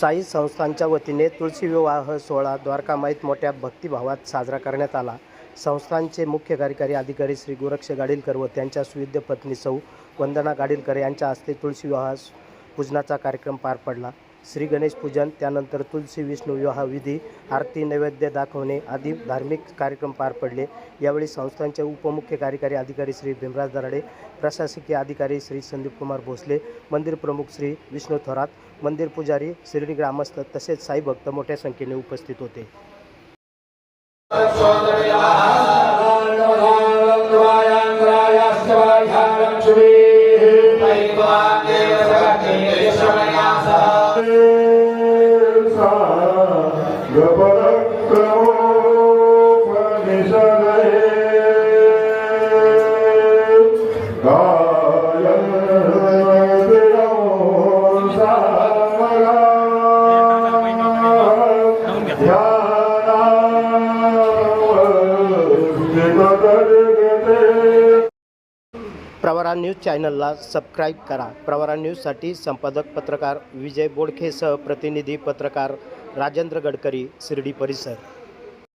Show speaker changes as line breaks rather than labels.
साई संस्थांच्या वतीने तुळशी विवाह सोहळा द्वारकामाईत मोठ्या भक्तिभावात साजरा करण्यात आला. संस्थांचे मुख्य कार्यकारी अधिकारी श्री गोरक्ष गाडीलकर व त्यांच्या सुविद्य पत्नी सौ वंदना गाडीलकर यांच्या हस्ते तुळशी विवाह पूजनाचा कार्यक्रम पार पडला. श्री गणेश पूजन त्यानंतर तुलसी विष्णू विवाह विधी आरती नैवेद्य दाखवणे आदी धार्मिक कार्यक्रम पार पडले. यावेळी संस्थांचे उपमुख्य कार्यकारी अधिकारी श्री भीमराज दराडे प्रशासकीय अधिकारी श्री संदीप कुमार भोसले मंदिर प्रमुख श्री विष्णू थोरात मंदिर पुजारी शिर्डी ग्रामस्थ तसेच साई भक्त मोठ्या संख्येने उपस्थित होते. प्रवरा न्यूज चॅनलला सबस्क्राईब करा. प्रवरा न्यूजसाठी संपादक पत्रकार विजय बोडखेसह प्रतिनिधी पत्रकार राजेंद्र गडकरी शिर्डी परिसर.